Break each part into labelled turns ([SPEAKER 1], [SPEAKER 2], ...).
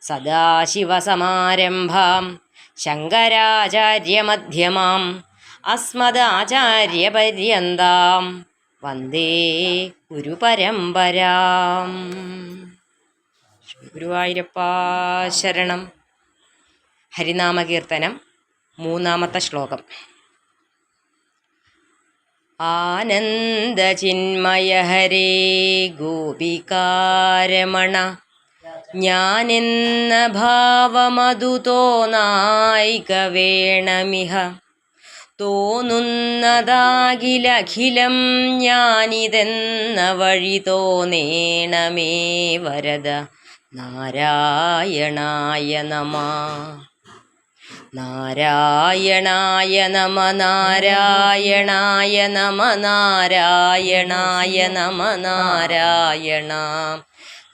[SPEAKER 1] സദാശിവസമാരംഭാം. ശങ്കരാചാര്യമധ്യമാം. അസ്മദാചാര്യപര്യന്താം. വന്ദേ ഗുരുപരമ്പരാം. ഗുരുവായൂരപ്പ ശരണം. ഹരിനാമകീർത്തനം മൂന്നാമത്തെ ശ്ലോകം. ആനന്ദചിന്മയ ഹരേ ഗോപികാരമണ. ഞാനെന്ന ഭാവമതു തോന്നായിക വേണമിഹ. തോന്നുന്നതാകിലഖിലം ഞാനിതെന്ന വഴി തോന്നേണമേ വരദ. നാരായണായ നമ. നാരായണായ നമ നാരായണായ നമ നാരായണായ നമ നാരായണ.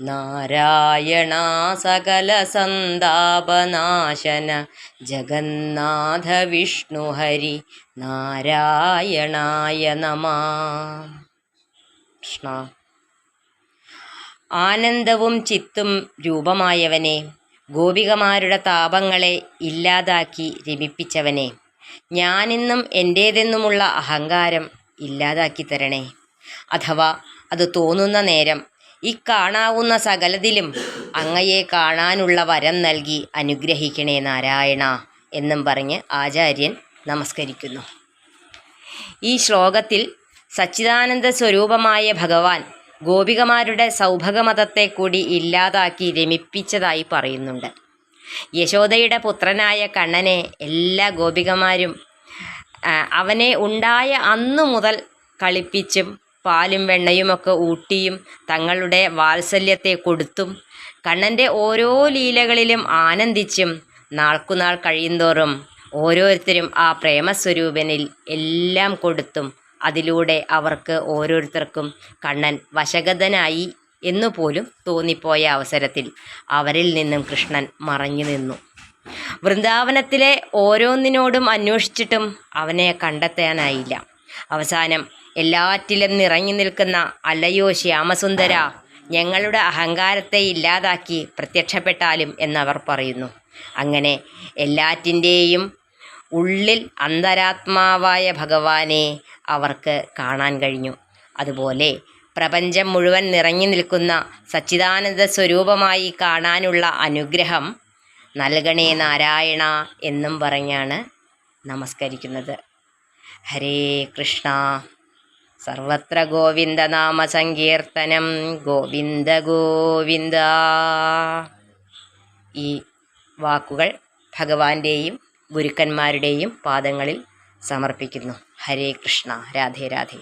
[SPEAKER 1] നാരായണ സകല സന്താപനാശന ജഗന്നാഥ വിഷ്ണു ഹരി നാരായണായ നമ. കൃഷ്ണ. ആനന്ദവും ചിത്തും രൂപമായവനെ ഗോപികമാരുടെ താപങ്ങളെ ഇല്ലാതാക്കി രമിപ്പിച്ചവനെ ഞാനിന്നും എന്റേതെന്നുമുള്ള അഹങ്കാരം ഇല്ലാതാക്കി തരണേ. അഥവാ അത് തോന്നുന്ന നേരം ഈ കാണാവുന്ന സകലതിലും അങ്ങയെ കാണാനുള്ള വരം നൽകി അനുഗ്രഹിക്കണേ നാരായണ എന്നും പറഞ്ഞ് ആചാര്യൻ നമസ്കരിക്കുന്നു. ഈ ശ്ലോകത്തിൽ സച്ചിദാനന്ദ സ്വരൂപമായ ഭഗവാൻ ഗോപികമാരുടെ സൗഭഗമതത്തെ കൂടി ഇല്ലാതാക്കി രമിപ്പിച്ചതായി പറയുന്നുണ്ട്. യശോദയുടെ പുത്രനായ കണ്ണനെ എല്ലാ ഗോപികമാരും അവനെ ഉണ്ടായ അന്നു മുതൽ കളിപ്പിച്ചും പാലും വെണ്ണയുമൊക്കെ ഊട്ടിയും തങ്ങളുടെ വാത്സല്യത്തെ കൊടുത്തും കണ്ണന്റെ ഓരോ ലീലകളിലും ആനന്ദിച്ചും നാൾക്കുനാൾ കഴിയുന്തോറും ഓരോരുത്തരും ആ പ്രേമസ്വരൂപനിൽ എല്ലാം കൊടുത്തും അതിലൂടെ അവർക്ക് ഓരോരുത്തർക്കും കണ്ണൻ വശഗതനായി എന്നുപോലും തോന്നിപ്പോയ അവസരത്തിൽ അവരിൽ നിന്നും കൃഷ്ണൻ മറഞ്ഞു നിന്നു. വൃന്ദാവനത്തിലെ ഓരോന്നിനോടും അന്വേഷിച്ചിട്ടും അവനെ കണ്ടെത്താനായില്ല. അവസാനം എല്ലാറ്റിലും നിറഞ്ഞു നിൽക്കുന്ന അല്ലയോ ശ്യാമസുന്ദര ഞങ്ങളുടെ അഹങ്കാരത്തെ ഇല്ലാതാക്കി പ്രത്യക്ഷപ്പെട്ടാലും എന്നവർ പറയുന്നു. അങ്ങനെ എല്ലാറ്റിന്റെയും ഉള്ളിൽ അന്തരാത്മാവായ ഭഗവാനെ അവർക്ക് കാണാൻ കഴിഞ്ഞു. അതുപോലെ പ്രപഞ്ചം മുഴുവൻ നിറഞ്ഞു നിൽക്കുന്ന സച്ചിദാനന്ദ സ്വരൂപമായി കാണാനുള്ള അനുഗ്രഹം നൽകണേ നാരായണ എന്നും പറഞ്ഞാണ് നമസ്കരിക്കുന്നത്. ഹരേ കൃഷ്ണ. സർവത്ര ഗോവിന്ദ നാമ സങ്കീർത്തനം ഗോവിന്ദ ഗോവിന്ദ. ഈ വാക്കുകൾ ഭഗവാന്റെയും ഗുരുക്കന്മാരുടെയും പാദങ്ങളിൽ സമർപ്പിക്കുന്നു. ഹരേ കൃഷ്ണ രാധേ രാധേ.